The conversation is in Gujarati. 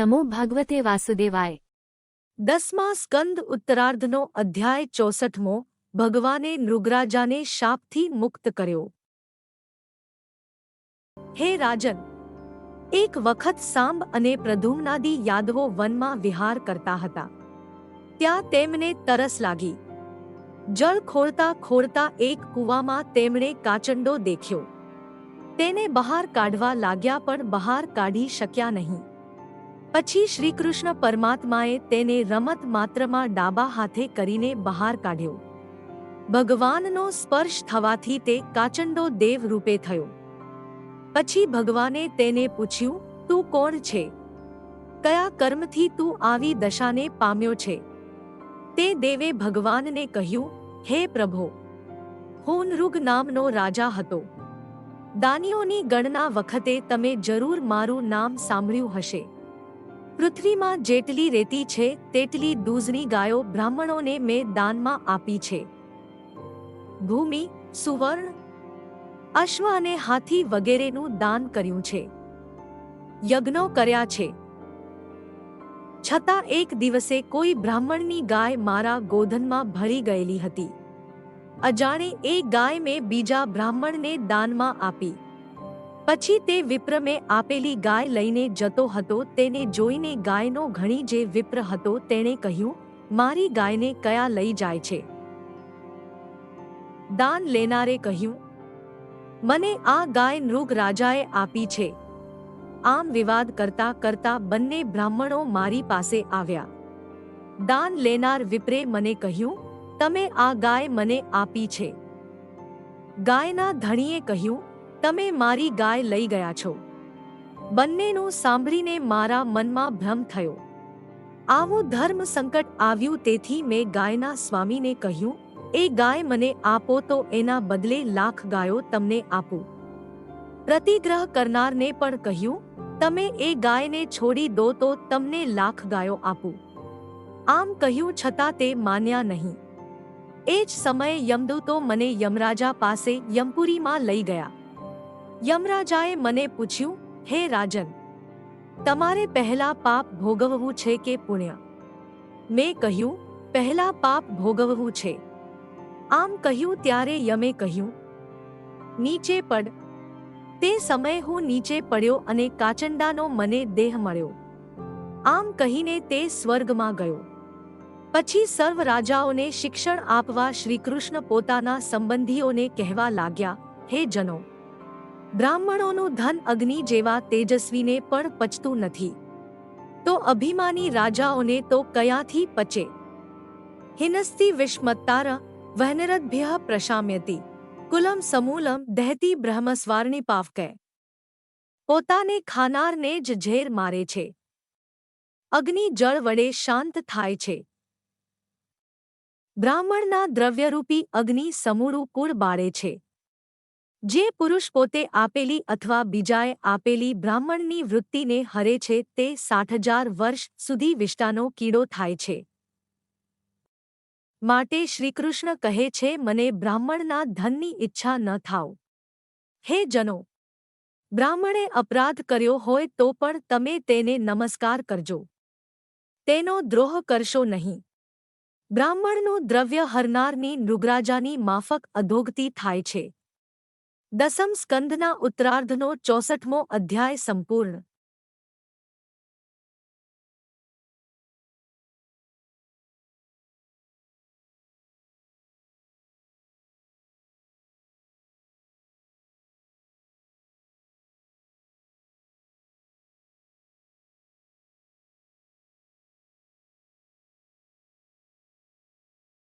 નમો ભગવતે વાસુદેવાય દસમા સ્કંદ ઉત્તરાર્ધનો અધ્યાય ચોસઠમો ભગવાને નૃગરાજાને શાપથી મુક્ત કર્યો હે રાજન એક વખત સાંબ અને પ્રધુમ્નાદી યાદવો વનમાં વિહાર કરતા હતા ત્યાં તેમને તરસ લાગી જળ ખોળતા ખોળતા એક કૂવામાં તેમણે કાચંડો દેખ્યો તેને બહાર કાઢવા લાગ્યા પણ બહાર કાઢી શક્યા નહીં પછી શ્રીકૃષ્ણ પરમાત્માએ તેને રમત માત્રમાં ડાબા હાથે કરીને બહાર કાઢ્યો. ભગવાનનો સ્પર્શ થવાથી તે કાચંડો દેવ રૂપે થયો. પછી ભગવાને તેને પૂછ્યું, તું કોણ છે? કયા કર્મથી તું આવી દશાને પામ્યો છે? તે દેવે ભગવાનને કહ્યું, હે પ્રભો હું નૃગ નામનો રાજા હતો. દાનીઓની ગણના વખતે તમે જરૂર મારું નામ સાંભળ્યું હશે. પૃથ્વીમાં જેટલી રેતી છે, તેટલી દૂધની ગાયો બ્રાહ્મણોને મેં દાનમાં આપી છે. ભૂમિ, સુવર્ણ, અશ્વ અને હાથી વગેરેનું દાન કર્યું છે. યજ્ઞો કર્યા છે. છતાં એક દિવસે કોઈ બ્રાહ્મણની ગાય મારા ગોધનમાં ભળી ગયેલી હતી. અજાણે એ ગાય મેં બીજા બ્રાહ્મણને દાનમાં આપી. પછી તે વિપ્રમે આપેલી ગાય લઈને જતો હતો, તેને જોઈને ગાયનો ઘણી જે વિપ્ર હતો તેણે કહ્યું, મારી ગાયને કયા લઈ જાય છે? દાન લેનારે કહ્યું, મને આ ગાય નૃગ રાજાએ આપી છે. આમ વિવાદ કરતા કરતા બંને બ્રાહ્મણો મારી પાસે આવ્યા. દાન લેનાર વિપ્રે મને કહ્યું, તમે આ ગાય મને આપી છે. ગાયના ધણીએ કહ્યું તમે મારી ગાય લઈ ગયા છો. બંનેનું સાંભળીને મારા મનમાં ભ્રમ થયો. આવું ધર્મ સંકટ આવ્યું તેથી મેં ગાયના સ્વામીને કહ્યું, એ ગાય મને આપો તો એના બદલે લાખ ગાયો તમને આપું. પ્રતિગ્રહ કરનારને પણ કહ્યું, તમે એ ગાયને છોડી દો તો તમને લાખ ગાયો આપું. આમ કહ્યું છતાં તે માન્યા નહીં. એ જ સમયે યમદૂતો મને યમરાજા પાસે યમપુરીમાં લઈ ગયા. યમરાજાએ મને પૂછ્યું, હે રાજન, તમારે પહેલા પાપ ભોગવવું છે કે પુણ્ય? મેં કહ્યું, પહેલા પાપ ભોગવવું છે. આમ કહ્યું ત્યારે યમે કહ્યું, નીચે પડ. તે સમયે હું નીચે પડ્યો અને કાચંડાનો મને દેહ મળ્યો. આમ કહીને તે સ્વર્ગમાં ગયો. પછી સર્વ રાજાઓને શિક્ષણ આપવા શ્રીકૃષ્ણ પોતાના સંબંધીઓને કહેવા લાગ્યા, હે જનો બ્રાહ્મણોનું ધન અગ્નિ જેવા તેજસ્વીને પણ પચતું નથી. તો અભિમાની રાજાઓને તો કયાથી પચે? હિનસ્તી વિષ્મત્તાર વહનરદભ્ય પ્રશામ્યતી, કુલમ સમૂલમ દહેતી બ્રહ્મસ્વારની પાવકે. પોતાને ખાનારને જ ઝેર મારે છે. અગ્નિ જળ વડે શાંત થાય છે. બ્રાહ્મણના દ્રવ્યરૂપી અગ્નિ સમૂળું કુળ બાળે છે. જે પુરુષ પોતે આપેલી અથવા બીજાએ આપેલી બ્રાહ્મણની વૃત્તિને હરે છે તે સાઠ હજાર વર્ષ સુધી વિષ્ટાનો કીડો થાય છે. માટે શ્રીકૃષ્ણ કહે છે, મને બ્રાહ્મણના ધનની ઈચ્છા ન થાવ. હે જનો, બ્રાહ્મણે અપરાધ કર્યો હોય તો પણ તમે તેને નમસ્કાર કરજો. તેનો દ્રોહ કરશો નહીં. બ્રાહ્મણનું દ્રવ્ય હરનારની નૃગરાજાની માફક અધોગતિ થાય છે. દસમ સ્કંદના ઉત્તરાર્ધનો ચોસઠમો અધ્યાય સંપૂર્ણ.